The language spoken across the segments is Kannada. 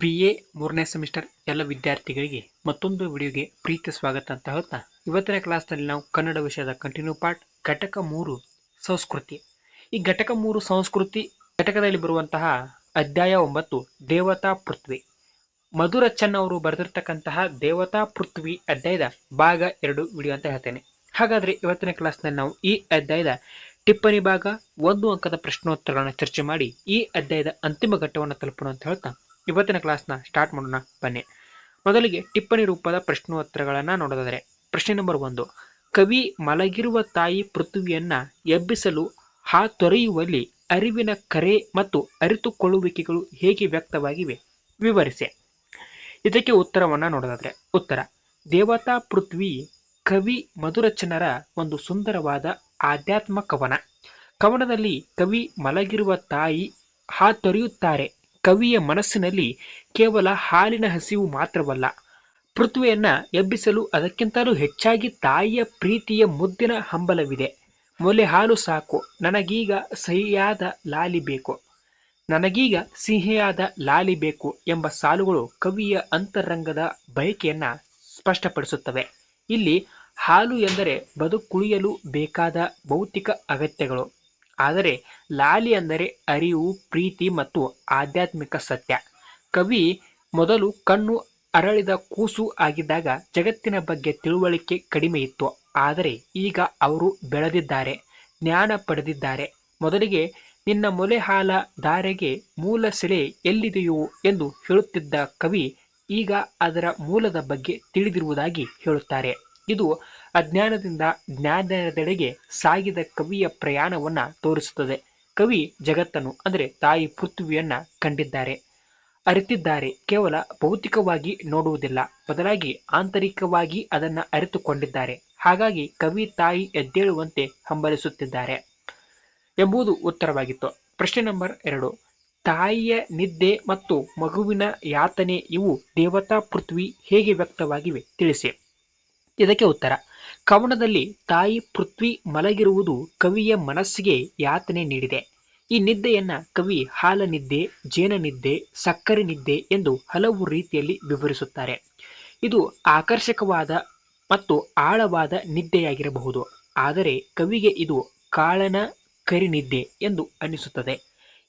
ಬಿ ಎ ಮೂರನೇ ಸೆಮಿಸ್ಟರ್ ಎಲ್ಲ ವಿದ್ಯಾರ್ಥಿಗಳಿಗೆ ಮತ್ತೊಂದು ವಿಡಿಯೋಗೆ ಪ್ರೀತಿ ಸ್ವಾಗತ ಅಂತ ಹೇಳ್ತಾ, ಇವತ್ತಿನ ಕ್ಲಾಸ್ನಲ್ಲಿ ನಾವು ಕನ್ನಡ ವಿಷಯದ ಕಂಟಿನ್ಯೂ ಪಾರ್ಟ್ ಘಟಕ ಮೂರು, ಸಂಸ್ಕೃತಿ. ಈ ಘಟಕ ಮೂರು, ಸಂಸ್ಕೃತಿ ಘಟಕದಲ್ಲಿ ಬರುವಂತಹ ಅಧ್ಯಾಯ ಒಂಬತ್ತು, ದೇವತಾ ಪೃಥ್ವಿ. ಮಧುರಚ್ಚನ್ ಅವರು ಬರೆದಿರ್ತಕ್ಕಂತಹ ದೇವತಾ ಪೃಥ್ವಿ ಅಧ್ಯಾಯದ ಭಾಗ ಎರಡು ವಿಡಿಯೋ ಅಂತ ಹೇಳ್ತೇನೆ. ಹಾಗಾದ್ರೆ ಇವತ್ತಿನ ಕ್ಲಾಸ್ನಲ್ಲಿ ನಾವು ಈ ಅಧ್ಯಾಯದ ಟಿಪ್ಪಣಿ ಭಾಗ, ಒಂದು ಅಂಕದ ಪ್ರಶ್ನೋತ್ತರಗಳನ್ನು ಚರ್ಚೆ ಮಾಡಿ ಈ ಅಧ್ಯಾಯದ ಅಂತಿಮ ಘಟ್ಟವನ್ನು ತಲುಪೋಣ ಅಂತ ಹೇಳ್ತಾ ಇವತ್ತಿನ ಕ್ಲಾಸ್ನ ಸ್ಟಾರ್ಟ್ ಮಾಡೋಣ, ಬನ್ನಿ. ಮೊದಲಿಗೆ ಟಿಪ್ಪಣಿ ರೂಪದ ಪ್ರಶ್ನೋತ್ತರಗಳನ್ನು ನೋಡೋದಾದರೆ, ಪ್ರಶ್ನೆ ನಂಬರ್ ಒಂದು. ಕವಿ ಮಲಗಿರುವ ತಾಯಿ ಪೃಥ್ವಿಯನ್ನು ಎಬ್ಬಿಸಲು ಹಾತೊರೆಯುವಲ್ಲಿ ಅರಿವಿನ ಕರೆ ಮತ್ತು ಅರಿತುಕೊಳ್ಳುವಿಕೆಗಳು ಹೇಗೆ ವ್ಯಕ್ತವಾಗಿವೆ? ವಿವರಿಸಿ. ಇದಕ್ಕೆ ಉತ್ತರವನ್ನು ನೋಡೋದಾದರೆ, ಉತ್ತರ. ದೇವತಾ ಪೃಥ್ವಿ ಕವಿ ಮಧುರಚನರ ಒಂದು ಸುಂದರವಾದ ಆಧ್ಯಾತ್ಮ ಕವನ ಕವನದಲ್ಲಿ ಕವಿ ಮಲಗಿರುವ ತಾಯಿ ಹಾತೊರೆಯುತ್ತಾರೆ ಕವಿಯ ಮನಸ್ಸಿನಲ್ಲಿ ಕೇವಲ ಹಾಲಿನ ಹಸಿವು ಮಾತ್ರವಲ್ಲ, ಪೃಥ್ವಿಯನ್ನ ಎಬ್ಬಿಸಲು ಅದಕ್ಕಿಂತಲೂ ಹೆಚ್ಚಾಗಿ ತಾಯಿಯ ಪ್ರೀತಿಯ ಮುದ್ದಿನ ಹಂಬಲವಿದೆ. ಮೊಲೆ ಹಾಲು ಸಾಕು, ನನಗೀಗ ಸಹಿಯಾದ ಲಾಲಿ ಬೇಕು. ನನಗೀಗ ಸಿಹಿಯಾದ ಲಾಲಿ ಬೇಕು ಎಂಬ ಸಾಲುಗಳು ಕವಿಯ ಅಂತರಂಗದ ಬಯಕೆಯನ್ನ ಸ್ಪಷ್ಟಪಡಿಸುತ್ತವೆ. ಇಲ್ಲಿ ಹಾಲು ಎಂದರೆ ಬದುಕುಳಿಯಲು ಬೇಕಾದ ಭೌತಿಕ ಅಗತ್ಯಗಳು. ಆದರೆ ಲಾಲಿ ಅಂದರೆ ಅರಿವು, ಪ್ರೀತಿ ಮತ್ತು ಆಧ್ಯಾತ್ಮಿಕ ಸತ್ಯ. ಕವಿ ಮೊದಲು ಕಣ್ಣು ಅರಳಿದ ಕೂಸು ಆಗಿದ್ದಾಗ ಜಗತ್ತಿನ ಬಗ್ಗೆ ತಿಳುವಳಿಕೆ ಕಡಿಮೆ ಇತ್ತು. ಆದರೆ ಈಗ ಅವರು ಬೆಳೆದಿದ್ದಾರೆ, ಜ್ಞಾನ ಪಡೆದಿದ್ದಾರೆ. ಮೊದಲಿಗೆ, ನಿನ್ನ ಮೊಲೆ ಹಾಲ ದಾರೆಗೆ ಮೂಲ ಸೆಲೆ ಎಲ್ಲಿದೆಯೋ ಎಂದು ಹೇಳುತ್ತಿದ್ದ ಕವಿ ಈಗ ಅದರ ಮೂಲದ ಬಗ್ಗೆ ತಿಳಿದಿರುವುದಾಗಿ ಹೇಳುತ್ತಾರೆ. ಇದು ಅಜ್ಞಾನದಿಂದ ಜ್ಞಾನದೆಡೆಗೆ ಸಾಗಿದ ಕವಿಯ ಪ್ರಯಾಣವನ್ನು ತೋರಿಸುತ್ತದೆ. ಕವಿ ಜಗತ್ತನ್ನು, ಅಂದರೆ ತಾಯಿ ಪೃಥ್ವಿಯನ್ನ ಕಂಡಿದ್ದಾರೆ. ಅರಿತಿದ್ದಾರೆ, ಕೇವಲ ಭೌತಿಕವಾಗಿ ನೋಡುವುದಿಲ್ಲ, ಬದಲಾಗಿ ಆಂತರಿಕವಾಗಿ ಅದನ್ನು ಅರಿತುಕೊಂಡಿದ್ದಾರೆ. ಹಾಗಾಗಿ ಕವಿ ತಾಯಿ ಎದ್ದೇಳುವಂತೆ ಹಂಬಲಿಸುತ್ತಿದ್ದಾರೆ ಎಂಬುದು ಉತ್ತರವಾಗಿತ್ತು. ಪ್ರಶ್ನೆ ನಂಬರ್ ಎರಡು. ತಾಯಿಯ ನಿದ್ದೆ ಮತ್ತು ಮಗುವಿನ ಯಾತನೆ ಇವು ದೇವತಾ ಪೃಥ್ವಿ ಹೇಗೆ ವ್ಯಕ್ತವಾಗಿವೆ? ತಿಳಿಸಿ. ಇದಕ್ಕೆ ಉತ್ತರ. ಕವನದಲ್ಲಿ ತಾಯಿ ಪೃಥ್ವಿ ಮಲಗಿರುವುದು ಕವಿಯ ಮನಸ್ಸಿಗೆ ಯಾತನೆ ನೀಡಿದೆ. ಈ ನಿದ್ದೆಯನ್ನ ಕವಿ ಹಾಲ ನಿದ್ದೆ, ಜೇನ ನಿದ್ದೆ, ಸಕ್ಕರೆ ನಿದ್ದೆ ಎಂದು ಹಲವು ರೀತಿಯಲ್ಲಿ ವಿವರಿಸುತ್ತಾರೆ. ಇದು ಆಕರ್ಷಕವಾದ ಮತ್ತು ಆಳವಾದ ನಿದ್ದೆಯಾಗಿರಬಹುದು. ಆದರೆ ಕವಿಗೆ ಇದು ಕಾಳನ ಕರಿನಿದ್ದೆ ಎಂದು ಅನಿಸುತ್ತದೆ.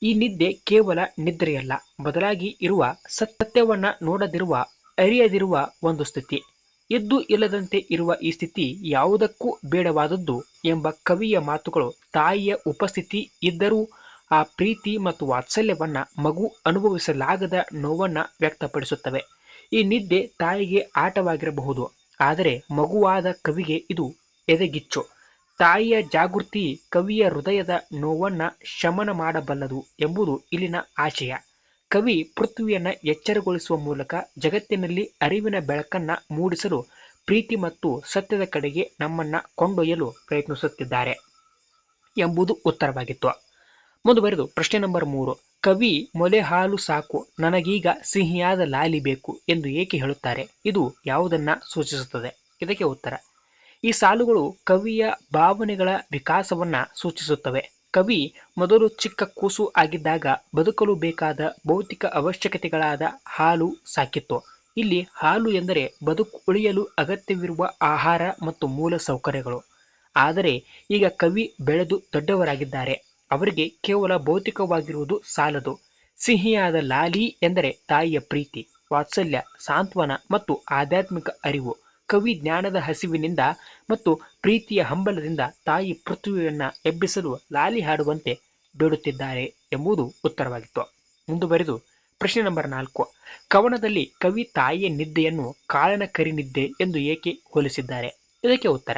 ಈ ನಿದ್ದೆ ಕೇವಲ ನಿದ್ರೆಯಲ್ಲ, ಬದಲಾಗಿ ಇರುವ ಸತ್ಯವನ್ನ ನೋಡದಿರುವ, ಅರಿಯದಿರುವ ಒಂದು ಸ್ಥಿತಿ. ಎದ್ದು ಇಲ್ಲದಂತೆ ಇರುವ ಈ ಸ್ಥಿತಿ ಯಾವುದಕ್ಕೂ ಬೇಡವಾದದ್ದು ಎಂಬ ಕವಿಯ ಮಾತುಗಳು ತಾಯಿಯ ಉಪಸ್ಥಿತಿ ಇದ್ದರೂ ಆ ಪ್ರೀತಿ ಮತ್ತು ವಾತ್ಸಲ್ಯವನ್ನ ಮಗು ಅನುಭವಿಸಲಾಗದ ನೋವನ್ನ ವ್ಯಕ್ತಪಡಿಸುತ್ತವೆ. ಈ ನಿದ್ದೆ ತಾಯಿಗೆ ಆಟವಾಗಿರಬಹುದು, ಆದರೆ ಮಗುವಾದ ಕವಿಗೆ ಇದು ಎದೆಗಿಚ್ಚು. ತಾಯಿಯ ಜಾಗೃತಿ ಕವಿಯ ಹೃದಯದ ನೋವನ್ನ ಶಮನ ಮಾಡಬಲ್ಲದು ಎಂಬುದು ಇಲ್ಲಿನ ಆಶಯ. ಕವಿ ಪೃಥ್ವಿಯನ್ನು ಎಚ್ಚರಗೊಳಿಸುವ ಮೂಲಕ ಜಗತ್ತಿನಲ್ಲಿ ಅರಿವಿನ ಬೆಳಕನ್ನ ಮೂಡಿಸಲು ಪ್ರೀತಿ ಮತ್ತು ಸತ್ಯದ ಕಡೆಗೆ ನಮ್ಮನ್ನ ಕೊಂಡೊಯ್ಯಲು ಪ್ರಯತ್ನಿಸುತ್ತಿದ್ದಾರೆ ಎಂಬುದು ಉತ್ತರವಾಗಿತ್ತು. ಮುಂದುವರೆದು ಪ್ರಶ್ನೆ ನಂಬರ್ ಮೂರು. ಕವಿ ಮೊಲೆ ಹಾಲು ಸಾಕು, ನನಗೀಗ ಸಿಹಿಯಾದ ಲಾಲಿ ಬೇಕು ಎಂದು ಏಕೆ ಹೇಳುತ್ತಾರೆ? ಇದು ಯಾವುದನ್ನ ಸೂಚಿಸುತ್ತದೆ? ಇದಕ್ಕೆ ಉತ್ತರ. ಈ ಸಾಲುಗಳು ಕವಿಯ ಭಾವನೆಗಳ ವಿಕಾಸವನ್ನ ಸೂಚಿಸುತ್ತವೆ. ಕವಿ ಮೊದಲು ಚಿಕ್ಕ ಕೂಸು ಆಗಿದ್ದಾಗ ಬದುಕಲು ಬೇಕಾದ ಭೌತಿಕ ಅವಶ್ಯಕತೆಗಳಾದ ಹಾಲು ಸಾಕಿತ್ತು. ಇಲ್ಲಿ ಹಾಲು ಎಂದರೆ ಬದುಕು ಉಳಿಯಲು ಅಗತ್ಯವಿರುವ ಆಹಾರ ಮತ್ತು ಮೂಲ ಸೌಕರ್ಯಗಳು. ಆದರೆ ಈಗ ಕವಿ ಬೆಳೆದು ದೊಡ್ಡವರಾಗಿದ್ದಾರೆ. ಅವರಿಗೆ ಕೇವಲ ಭೌತಿಕವಾಗಿರುವುದು ಸಾಲದು. ಸಿಹಿಯಾದ ಲಾಲಿ ಎಂದರೆ ತಾಯಿಯ ಪ್ರೀತಿ, ವಾತ್ಸಲ್ಯ, ಸಾಂತ್ವನ ಮತ್ತು ಆಧ್ಯಾತ್ಮಿಕ ಅರಿವು. ಕವಿ ಜ್ಞಾನದ ಹಸಿವಿನಿಂದ ಮತ್ತು ಪ್ರೀತಿಯ ಹಂಬಲದಿಂದ ತಾಯಿ ಪೃಥ್ವಿಯನ್ನು ಎಬ್ಬಿಸಲು ಲಾಲಿ ಹಾಡುವಂತೆ ಬೇಡುತ್ತಿದ್ದಾರೆ ಎಂಬುದು ಉತ್ತರವಾಗಿತ್ತು. ಮುಂದುವರೆದು ಪ್ರಶ್ನೆ ನಂಬರ್ ನಾಲ್ಕು. ಕವನದಲ್ಲಿ ಕವಿ ತಾಯಿಯ ನಿದ್ದೆಯನ್ನು ಕಾಳನ ಕರಿ ನಿದ್ದೆ ಎಂದು ಏಕೆ ಹೋಲಿಸಿದ್ದಾರೆ? ಇದಕ್ಕೆ ಉತ್ತರ.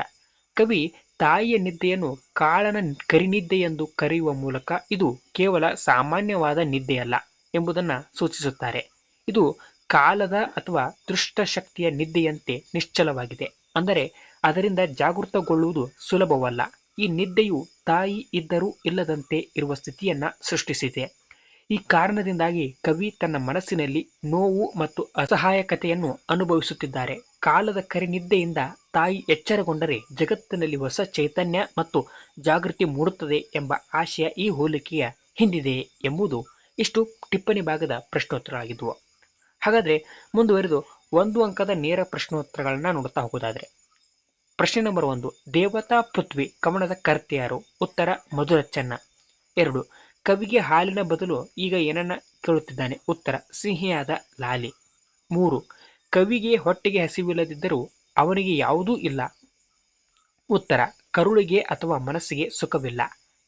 ಕವಿ ತಾಯಿಯ ನಿದ್ದೆಯನ್ನು ಕಾಳನ ಕರಿನಿದ್ದೆ ಎಂದು ಕರೆಯುವ ಮೂಲಕ ಇದು ಕೇವಲ ಸಾಮಾನ್ಯವಾದ ನಿದ್ದೆಯಲ್ಲ ಎಂಬುದನ್ನು ಸೂಚಿಸುತ್ತಾರೆ. ಇದು ಕಾಲದ ಅಥವಾ ದೃಷ್ಟಶಕ್ತಿಯ ನಿದ್ದೆಯಂತೆ ನಿಶ್ಚಲವಾಗಿದೆ. ಅಂದರೆ ಅದರಿಂದ ಜಾಗೃತಗೊಳ್ಳುವುದು ಸುಲಭವಲ್ಲ. ಈ ನಿದ್ದೆಯು ತಾಯಿ ಇದ್ದರೂ ಇಲ್ಲದಂತೆ ಇರುವ ಸ್ಥಿತಿಯನ್ನ ಸೃಷ್ಟಿಸಿದೆ. ಈ ಕಾರಣದಿಂದಾಗಿ ಕವಿ ತನ್ನ ಮನಸ್ಸಿನಲ್ಲಿ ನೋವು ಮತ್ತು ಅಸಹಾಯಕತೆಯನ್ನು ಅನುಭವಿಸುತ್ತಿದ್ದಾರೆ. ಕಾಲದ ಕರಿನಿದ್ದೆಯಿಂದ ತಾಯಿ ಎಚ್ಚರಗೊಂಡರೆ ಜಗತ್ತಿನಲ್ಲಿ ಹೊಸ ಚೈತನ್ಯ ಮತ್ತು ಜಾಗೃತಿ ಮೂಡುತ್ತದೆ ಎಂಬ ಆಶಯ ಈ ಹೋಲಿಕೆಯ ಹಿಂದಿದೆ ಎಂಬುದು ಇಷ್ಟು ಟಿಪ್ಪಣಿ ಭಾಗದ ಪ್ರಶ್ನೋತ್ತರಗಳಾಗಿದ್ದವು ಹಾಗಾದ್ರೆ ಮುಂದುವರೆದು ಒಂದು ಅಂಕದ ನೇರ ಪ್ರಶ್ನೋತ್ತರಗಳನ್ನು ನೋಡ್ತಾ ಹೋಗೋದಾದ್ರೆ. ಪ್ರಶ್ನೆ ನಂಬರ್ ಒಂದು, ದೇವತಾ ಪೃಥ್ವಿ ಕವನದ ಕರ್ತೆಯಾರು ಉತ್ತರ, ಮಧುರಚ್ಚನ್ನ. ಚೆನ್ನ ಎರಡು, ಕವಿಗೆ ಹಾಲಿನ ಬದಲು ಈಗ ಏನನ್ನ ಕೇಳುತ್ತಿದ್ದಾನೆ? ಉತ್ತರ, ಸಿಹಿಯಾದ ಲಾಲಿ. ಮೂರು, ಕವಿಗೆ ಹೊಟ್ಟೆಗೆ ಹಸಿವಿಲ್ಲದಿದ್ದರೂ ಅವನಿಗೆ ಯಾವುದೂ ಇಲ್ಲ. ಉತ್ತರ, ಕರುಳಿಗೆ ಅಥವಾ ಮನಸ್ಸಿಗೆ ಸುಖವಿಲ್ಲ.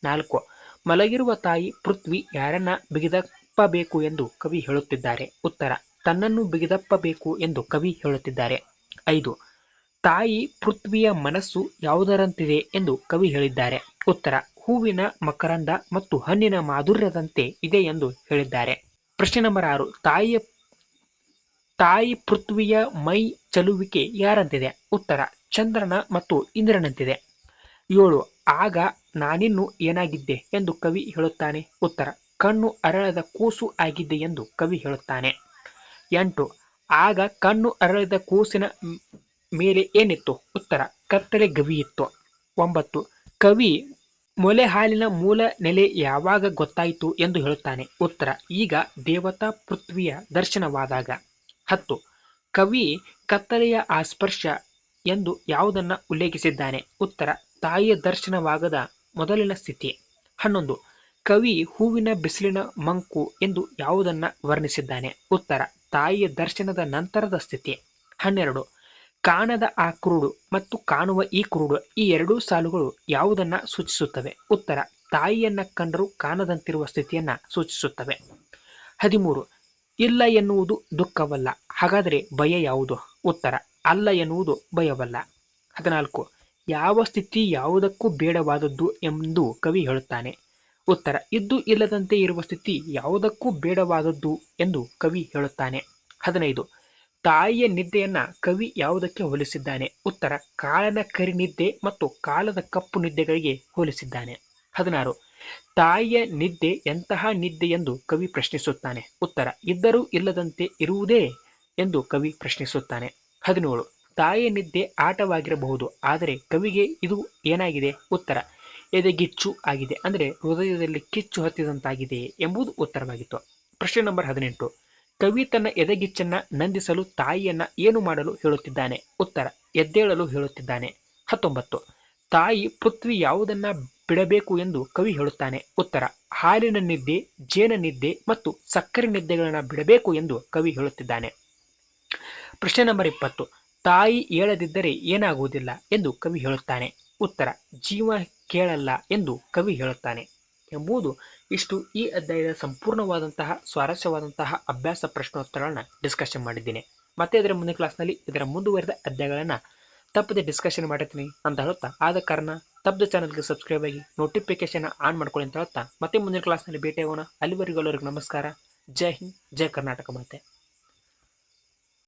ನಾಲ್ಕು, ಮಲಗಿರುವ ತಾಯಿ ಪೃಥ್ವಿ ಯಾರನ್ನ ಬಿಗಿದಪ್ಪಬೇಕು ಎಂದು ಕವಿ ಹೇಳುತ್ತಿದ್ದಾರೆ? ಉತ್ತರ ತನ್ನನ್ನು ಬಿಗಿದಪ್ಪಬೇಕು ಎಂದು ಕವಿ ಹೇಳುತ್ತಿದ್ದಾರೆ. ಐದು, ತಾಯಿ ಪೃಥ್ವಿಯ ಮನಸ್ಸು ಯಾವುದರಂತಿದೆ ಎಂದು ಕವಿ ಹೇಳಿದ್ದಾರೆ. ಉತ್ತರ, ಹೂವಿನ ಮಕರಂದ ಮತ್ತು ಹಣ್ಣಿನ ಮಾಧುರ್ಯದಂತೆ ಇದೆ ಎಂದು ಹೇಳಿದ್ದಾರೆ. ಪ್ರಶ್ನೆ ನಂಬರ್ ಆರು, ತಾಯಿಯ, ತಾಯಿ ಪೃಥ್ವಿಯ ಮೈ ಚಲುವಿಕೆ ಯಾರಂತಿದೆ? ಉತ್ತರ, ಚಂದ್ರನ ಮತ್ತು ಇಂದ್ರನಂತಿದೆ. ಏಳು, ಆಗ ನಾನಿನ್ನು ಏನಾಗಿದ್ದೆ ಎಂದು ಕವಿ ಹೇಳುತ್ತಾನೆ. ಉತ್ತರ, ಕಣ್ಣು ಅರಳದ ಕೂಸು ಆಗಿದ್ದೆ ಎಂದು ಕವಿ ಹೇಳುತ್ತಾನೆ. ಎಂಟು. ಆಗ ಕಣ್ಣು ಅರಳಿದ ಕೂಸಿನ ಮೇಲೆ ಏನಿತ್ತು? ಉತ್ತರ, ಕತ್ತಲೆ ಗವಿಯಿತ್ತು. ಒಂಬತ್ತು. ಕವಿ, ಮೊಲೆ ಹಾಲಿನ ಮೂಲ ನೆಲೆ ಯಾವಾಗ ಗೊತ್ತಾಯಿತು ಎಂದು ಹೇಳುತ್ತಾನೆ. ಉತ್ತರ, ಈಗ ದೇವತಾ ಪೃಥ್ವಿಯ ದರ್ಶನವಾದಾಗ. ಹತ್ತು. ಕವಿ, ಕತ್ತಲೆಯ ಆಸ್ಪರ್ಶ ಸ್ಪರ್ಶ ಎಂದು ಯಾವುದನ್ನ ಉಲ್ಲೇಖಿಸಿದ್ದಾನೆ? ಉತ್ತರ, ತಾಯಿಯ ದರ್ಶನವಾಗದ ಮೊದಲಿನ ಸ್ಥಿತಿ. ಹನ್ನೊಂದು. ಕವಿ, ಹೂವಿನ ಬಿಸಿಲಿನ ಮಂಕು ಎಂದು ಯಾವುದನ್ನ ವರ್ಣಿಸಿದ್ದಾನೆ? ಉತ್ತರ ತಾಯಿಯ ದರ್ಶನದ ನಂತರದ ಸ್ಥಿತಿ. ಹನ್ನೆರಡು. ಕಾಣದ ಆ ಕುರುಡು ಮತ್ತು ಕಾಣುವ ಈ ಕುರುಡು ಈ ಎರಡೂ ಸಾಲುಗಳು ಯಾವುದನ್ನ ಸೂಚಿಸುತ್ತವೆ? ಉತ್ತರ. ತಾಯಿಯನ್ನ ಕಂಡರೂ ಕಾಣದಂತಿರುವ ಸ್ಥಿತಿಯನ್ನ ಸೂಚಿಸುತ್ತವೆ. ಹದಿಮೂರು. ಇಲ್ಲ ಎನ್ನುವುದು ದುಃಖವಲ್ಲ, ಹಾಗಾದರೆ ಭಯ ಯಾವುದು? ಉತ್ತರ. ಅಲ್ಲ ಎನ್ನುವುದು ಭಯವಲ್ಲ. ಹದಿನಾಲ್ಕು. ಯಾವ ಸ್ಥಿತಿ ಯಾವುದಕ್ಕೂ ಬೇಡವಾದದ್ದು ಎಂದು ಕವಿ ಹೇಳುತ್ತಾನೆ. ಉತ್ತರ, ಇದ್ದು ಇಲ್ಲದಂತೆ ಇರುವ ಸ್ಥಿತಿ ಯಾವುದಕ್ಕೂ ಬೇಡವಾದದ್ದು ಎಂದು ಕವಿ ಹೇಳುತ್ತಾನೆ. ಹದಿನೈದು, ತಾಯಿಯ ನಿದ್ದೆಯನ್ನ ಕವಿ ಯಾವುದಕ್ಕೆ ಹೋಲಿಸಿದ್ದಾನೆ? ಉತ್ತರ ಕಾಳನ ಕರಿ ನಿದ್ದೆ ಮತ್ತು ಕಾಲದ ಕಪ್ಪು ನಿದ್ದೆಗಳಿಗೆ ಹೋಲಿಸಿದ್ದಾನೆ. ಹದಿನಾರು, ತಾಯಿಯ ನಿದ್ದೆ ಎಂತಹ ನಿದ್ದೆ ಎಂದು ಕವಿ ಪ್ರಶ್ನಿಸುತ್ತಾನೆ? ಉತ್ತರ, ಇದ್ದರೂ ಇಲ್ಲದಂತೆ ಇರುವುದೇ ಎಂದು ಕವಿ ಪ್ರಶ್ನಿಸುತ್ತಾನೆ. ಹದಿನೇಳು, ತಾಯಿಯ ನಿದ್ದೆ ಆಟವಾಗಿರಬಹುದು, ಆದರೆ ಕವಿಗೆ ಇದು ಏನಾಗಿದೆ? ಉತ್ತರ ಎದೆಗಿಚ್ಚು ಆಗಿದೆ. ಅಂದರೆ ಹೃದಯದಲ್ಲಿ ಕಿಚ್ಚು ಹತ್ತಿದಂತಾಗಿದೆ ಎಂಬುದು ಉತ್ತರವಾಗಿತ್ತು. ಪ್ರಶ್ನೆ ನಂಬರ್ ಹದಿನೆಂಟು. ಕವಿ ತನ್ನ ಎದೆಗಿಚ್ಚನ್ನ ನಂದಿಸಲು ತಾಯಿಯನ್ನ ಏನು ಮಾಡಲು ಹೇಳುತ್ತಿದ್ದಾನೆ? ಉತ್ತರ, ಎದ್ದೇಳಲು ಹೇಳುತ್ತಿದ್ದಾನೆ. ಹತ್ತೊಂಬತ್ತು. ತಾಯಿ ಪೃಥ್ವಿ ಯಾವುದನ್ನ ಬಿಡಬೇಕು ಎಂದು ಕವಿ ಹೇಳುತ್ತಾನೆ. ಉತ್ತರ, ಹಾಲಿನ ನಿದ್ದೆ, ಜೇನ ನಿದ್ದೆ ಮತ್ತು ಸಕ್ಕರೆ ನಿದ್ದೆಗಳನ್ನು ಬಿಡಬೇಕು ಎಂದು ಕವಿ ಹೇಳುತ್ತಿದ್ದಾನೆ. ಪ್ರಶ್ನೆ ನಂಬರ್ ಇಪ್ಪತ್ತು. ತಾಯಿ ಏಳದಿದ್ದರೆ ಏನಾಗುವುದಿಲ್ಲ ಎಂದು ಕವಿ ಹೇಳುತ್ತಾನೆ. ಉತ್ತರ, ಜೀವ ಕೇಳಲ್ಲ ಎಂದು ಕವಿ ಹೇಳುತ್ತಾನೆ ಎಂಬುದು ಇಷ್ಟು ಈ ಅಧ್ಯಾಯದ ಸಂಪೂರ್ಣವಾದಂತಹ ಸ್ವಾರಸ್ಯವಾದಂತಹ ಅಭ್ಯಾಸ ಪ್ರಶ್ನೋತ್ತರಗಳನ್ನ ಡಿಸ್ಕಷನ್ ಮಾಡಿದ್ದೀನಿ. ಮತ್ತೆ ಇದರ ಮುಂದಿನ ಕ್ಲಾಸ್ನಲ್ಲಿ ಇದರ ಮುಂದುವರೆದ ಅಧ್ಯಾಯಗಳನ್ನು ತಪ್ಪದೆ ಡಿಸ್ಕಷನ್ ಮಾಡಿರ್ತೀನಿ ಅಂತ ಹೇಳುತ್ತಾ, ಆದ ಕಾರಣ ತಪ್ಪದ ಚಾನಲ್ಗೆ ಸಬ್ಸ್ಕ್ರೈಬ್ ಆಗಿ ನೋಟಿಫಿಕೇಶನ್ ಆನ್ ಮಾಡ್ಕೊಳ್ಳಿ ಅಂತ ಹೇಳುತ್ತಾ, ಮತ್ತೆ ಮುಂದಿನ ಕ್ಲಾಸ್ನಲ್ಲಿ ಭೇಟಿಯಾಗೋಣ. ಅಲ್ಲಿವರೆಗೂ ಎಲ್ಲರಿಗೂ ನಮಸ್ಕಾರ. ಜೈ ಹಿಂದ್, ಜೈ ಕರ್ನಾಟಕ ಮಾತೆ.